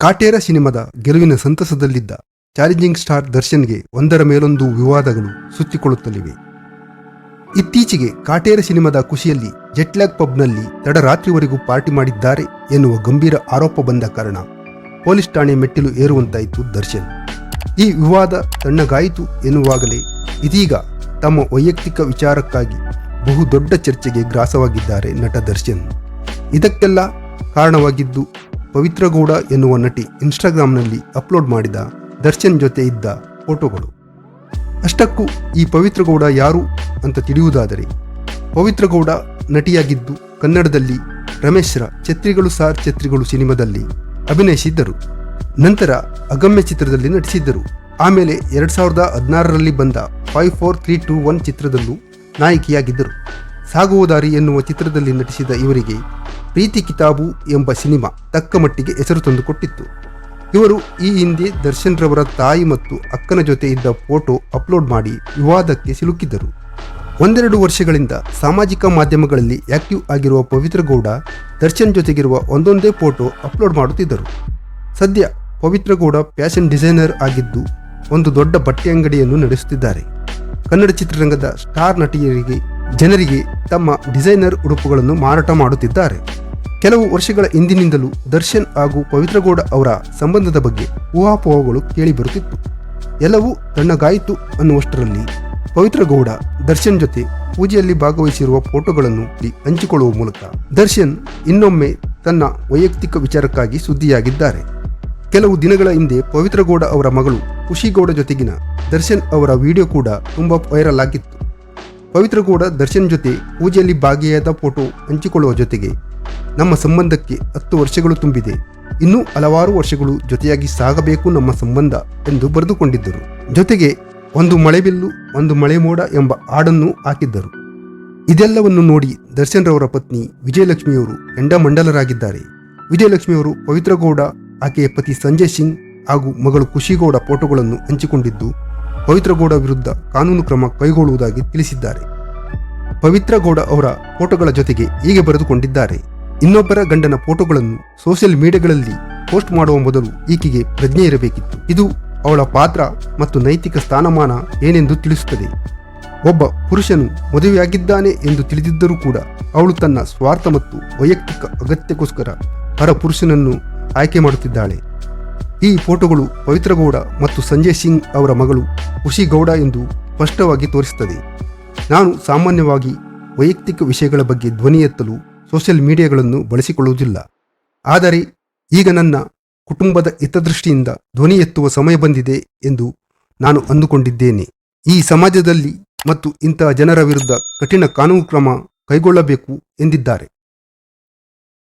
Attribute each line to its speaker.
Speaker 1: ಕಾಟೇರ ಸಿನಿಮಾದ ಗೆಲುವಿನ ಸಂತಸದಲ್ಲಿದ್ದ challenging star ದರ್ಶನ್ಗೆ ಒಂದರ ಮೇಲೊಂದು ವಿವಾದಗಳು ಸುತ್ತಿಕೊಳ್ಳುತ್ತಲಿವೆ. ಇತ್ತೀಚೆಗೆ ಕಾಟೇರ ಸಿನಿಮಾದ ಖುಷಿಯಲ್ಲಿ ಜೆಟ್ಲ್ಯಾಗ್ ಪಬ್ನಲ್ಲಿ ತಡರಾತ್ರಿವರೆಗೂ ಪಾರ್ಟಿ ಮಾಡಿದ್ದಾರೆ ಎನ್ನುವ ಗಂಭೀರ ಆರೋಪ ಬಂದ ಕಾರಣ ಪೊಲೀಸ್ ಠಾಣೆ ಮೆಟ್ಟಿಲು ಏರುವಂತಾಯಿತು ದರ್ಶನ್. ಈ ವಿವಾದ ತಣ್ಣಗಾಯಿತು ಎನ್ನುವಾಗಲೇ ಇದೀಗ ತಮ್ಮ ವೈಯಕ್ತಿಕ ವಿಚಾರಕ್ಕಾಗಿ ಬಹುದೊಡ್ಡ ಚರ್ಚೆಗೆ ಗ್ರಾಸವಾಗಿದ್ದಾರೆ ನಟ ದರ್ಶನ್. ಇದಕ್ಕೆಲ್ಲ ಕಾರಣವಾಗಿದ್ದು ಪವಿತ್ರಗೌಡ ಎನ್ನುವ ನಟಿ ಇನ್ಸ್ಟಾಗ್ರಾಂನಲ್ಲಿ ಅಪ್ಲೋಡ್ ಮಾಡಿದ ದರ್ಶನ್ ಜೊತೆ ಇದ್ದ ಫೋಟೋಗಳು. ಅಷ್ಟಕ್ಕೂ ಈ ಪವಿತ್ರಗೌಡ ಯಾರು ಅಂತ ತಿಳಿಯುವುದಾದರೆ, ಪವಿತ್ರಗೌಡ ನಟಿಯಾಗಿದ್ದು ಕನ್ನಡದಲ್ಲಿ ರಮೇಶ್ರ ಛತ್ರಿಗಳು ಸಾರ್ ಛತ್ರಿಗಳು ಸಿನಿಮಾದಲ್ಲಿ ಅಭಿನಯಿಸಿದ್ದರು. ನಂತರ ಅಗಮ್ಯ ಚಿತ್ರದಲ್ಲಿ ನಟಿಸಿದ್ದರು. ಆಮೇಲೆ ಎರಡು ಸಾವಿರದ ಹದಿನಾರರಲ್ಲಿ ಬಂದ five four three two one ಚಿತ್ರದಲ್ಲೂ ನಾಯಕಿಯಾಗಿದ್ದರು. ಸಾಗುವ ದಾರಿ ಎನ್ನುವ ಚಿತ್ರದಲ್ಲಿ ನಟಿಸಿದ ಇವರಿಗೆ ಪ್ರೀತಿ ಕಿತಾಬು ಎಂಬ ಸಿನಿಮಾ ತಕ್ಕ ಮಟ್ಟಿಗೆ ಹೆಸರು ತಂದುಕೊಟ್ಟಿತ್ತು ಇವರು ಈ ಹಿಂದೆ ದರ್ಶನ್ ರವರ ತಾಯಿ ಮತ್ತು ಅಕ್ಕನ ಜೊತೆ ಇದ್ದ ಫೋಟೋ ಅಪ್ಲೋಡ್ ಮಾಡಿ ವಿವಾದಕ್ಕೆ ಸಿಲುಕಿದ್ದರು. ಒಂದೆರಡು ವರ್ಷಗಳಿಂದ ಸಾಮಾಜಿಕ ಮಾಧ್ಯಮಗಳಲ್ಲಿ ಆಕ್ಟಿವ್ ಆಗಿರುವ ಪವಿತ್ರ ಗೌಡ ದರ್ಶನ್ ಜೊತೆಗಿರುವ ಒಂದೊಂದೇ ಫೋಟೋ ಅಪ್ಲೋಡ್ ಮಾಡುತ್ತಿದ್ದರು. ಸದ್ಯ ಪವಿತ್ರ ಗೌಡ ಫ್ಯಾಷನ್ ಡಿಸೈನರ್ ಆಗಿದ್ದು ಒಂದು ದೊಡ್ಡ ಬಟ್ಟೆ ಅಂಗಡಿಯನ್ನು ನಡೆಸುತ್ತಿದ್ದಾರೆ. ಕನ್ನಡ ಚಿತ್ರರಂಗದ ಸ್ಟಾರ್ ನಟಿಯರಿಗೆ ಜನರಿಗೆ ತಮ್ಮ ಡಿಸೈನರ್ ಉಡುಪುಗಳನ್ನು ಮಾರಾಟ ಮಾಡುತ್ತಿದ್ದಾರೆ. ಕೆಲವು ವರ್ಷಗಳ ಹಿಂದಿನಿಂದಲೂ ದರ್ಶನ್ ಹಾಗೂ ಪವಿತ್ರಗೌಡ ಅವರ ಸಂಬಂಧದ ಬಗ್ಗೆ ಊಹಾಪೋಹಗಳು ಕೇಳಿಬರುತ್ತಿತ್ತು ಎಲ್ಲವೂ ತಣ್ಣಗಾಯಿತು ಅನ್ನುವಷ್ಟರಲ್ಲಿ ಪವಿತ್ರಗೌಡ ದರ್ಶನ್ ಜೊತೆ ಪೂಜೆಯಲ್ಲಿ ಭಾಗವಹಿಸಿರುವ ಫೋಟೋಗಳನ್ನು ಹಂಚಿಕೊಳ್ಳುವ ಮೂಲಕ ದರ್ಶನ್ ಇನ್ನೊಮ್ಮೆ ತನ್ನ ವೈಯಕ್ತಿಕ ವಿಚಾರಕ್ಕಾಗಿ ಸುದ್ದಿಯಾಗಿದ್ದಾರೆ. ಕೆಲವು ದಿನಗಳ ಹಿಂದೆ ಪವಿತ್ರಗೌಡ ಅವರ ಮಗಳು ಖುಷಿಗೌಡ ಜೊತೆಗಿನ ದರ್ಶನ್ ಅವರ ವಿಡಿಯೋ ಕೂಡ ತುಂಬಾ ವೈರಲ್ ಆಗಿತ್ತು. ಪವಿತ್ರಗೌಡ ದರ್ಶನ್ ಜೊತೆ ಪೂಜೆಯಲ್ಲಿ ಭಾಗಿಯಾದ ಫೋಟೋ ಹಂಚಿಕೊಳ್ಳುವ ಜೊತೆಗೆ ನಮ್ಮ ಸಂಬಂಧಕ್ಕೆ ಹತ್ತು ವರ್ಷಗಳು ತುಂಬಿದೆ. ಇನ್ನೂ ಹಲವಾರು ವರ್ಷಗಳು ಜೊತೆಯಾಗಿ ಸಾಗಬೇಕು ನಮ್ಮ ಸಂಬಂಧ ಎಂದು ಬರೆದುಕೊಂಡಿದ್ದರು. ಜೊತೆಗೆ ಒಂದು ಮಳೆಬಿಲ್ಲು, ಒಂದು ಮಳೆ ಮೋಡ ಎಂಬ ಹಾಡನ್ನು ಹಾಕಿದ್ದರು. ಇದೆಲ್ಲವನ್ನು ನೋಡಿ ದರ್ಶನ್ ರವರ ಪತ್ನಿ ವಿಜಯಲಕ್ಷ್ಮಿಯವರು ಎಂಡಮಂಡಲರಾಗಿದ್ದಾರೆ ವಿಜಯಲಕ್ಷ್ಮಿಯವರು ಪವಿತ್ರಗೌಡ, ಆಕೆಯ ಪತಿ ಸಂಜಯ್ ಸಿಂಗ್ ಹಾಗೂ ಮಗಳು ಖುಷಿಗೌಡ ಫೋಟೋಗಳನ್ನು ಹಂಚಿಕೊಂಡಿದ್ದು, ಪವಿತ್ರಗೌಡ ವಿರುದ್ಧ ಕಾನೂನು ಕ್ರಮ ಕೈಗೊಳ್ಳುವುದಾಗಿ ತಿಳಿಸಿದ್ದಾರೆ. ಪವಿತ್ರಗೌಡ ಅವರ ಫೋಟೋಗಳ ಜೊತೆಗೆ ಹೀಗೆ ಬರೆದುಕೊಂಡಿದ್ದಾರೆ. ಇನ್ನೊಬ್ಬರ ಗಂಡನ ಫೋಟೋಗಳನ್ನು ಸೋಷಿಯಲ್ ಮೀಡಿಯಾಗಳಲ್ಲಿ ಪೋಸ್ಟ್ ಮಾಡುವ ಮೊದಲು ಈಕೆಗೆ ಪ್ರಜ್ಞೆ ಇರಬೇಕಿತ್ತು. ಇದು ಅವಳ ಪಾತ್ರ ಮತ್ತು ನೈತಿಕ ಸ್ಥಾನಮಾನ ಏನೆಂದು ತಿಳಿಸುತ್ತದೆ. ಒಬ್ಬ ಪುರುಷನು ಮದುವೆಯಾಗಿದ್ದಾನೆ ಎಂದು ತಿಳಿದಿದ್ದರೂ ಕೂಡ ಅವಳು ತನ್ನ ಸ್ವಾರ್ಥ ಮತ್ತು ವೈಯಕ್ತಿಕ ಅಗತ್ಯಕ್ಕೋಸ್ಕರ ಪರ ಪುರುಷನನ್ನು ಆಯ್ಕೆ ಮಾಡುತ್ತಿದ್ದಾಳೆ. ಈ ಫೋಟೋಗಳು ಪವಿತ್ರಗೌಡ ಮತ್ತು ಸಂಜಯ್ ಸಿಂಗ್ ಅವರ ಮಗಳು ಖುಷಿ ಗೌಡ ಎಂದು ಸ್ಪಷ್ಟವಾಗಿ ತೋರಿಸುತ್ತದೆ. ನಾನು ಸಾಮಾನ್ಯವಾಗಿ ವೈಯಕ್ತಿಕ ವಿಷಯಗಳ ಬಗ್ಗೆ ಧ್ವನಿ ಎತ್ತಲು ಸೋಷಿಯಲ್ ಮೀಡಿಯಾಗಳನ್ನು ಬಳಸಿಕೊಳ್ಳುವುದಿಲ್ಲ. ಆದರೆ ಈಗ ನನ್ನ ಕುಟುಂಬದ ಹಿತದೃಷ್ಟಿಯಿಂದ ಧ್ವನಿ ಎತ್ತುವ ಸಮಯ ಬಂದಿದೆ ಎಂದು ನಾನು ಅಂದುಕೊಂಡಿದ್ದೇನೆ. ಈ ಸಮಾಜದಲ್ಲಿ ಮತ್ತು ಇಂತಹ ಜನರ ವಿರುದ್ಧ ಕಠಿಣ ಕಾನೂನು ಕ್ರಮ ಕೈಗೊಳ್ಳಬೇಕು ಎಂದಿದ್ದಾರೆ.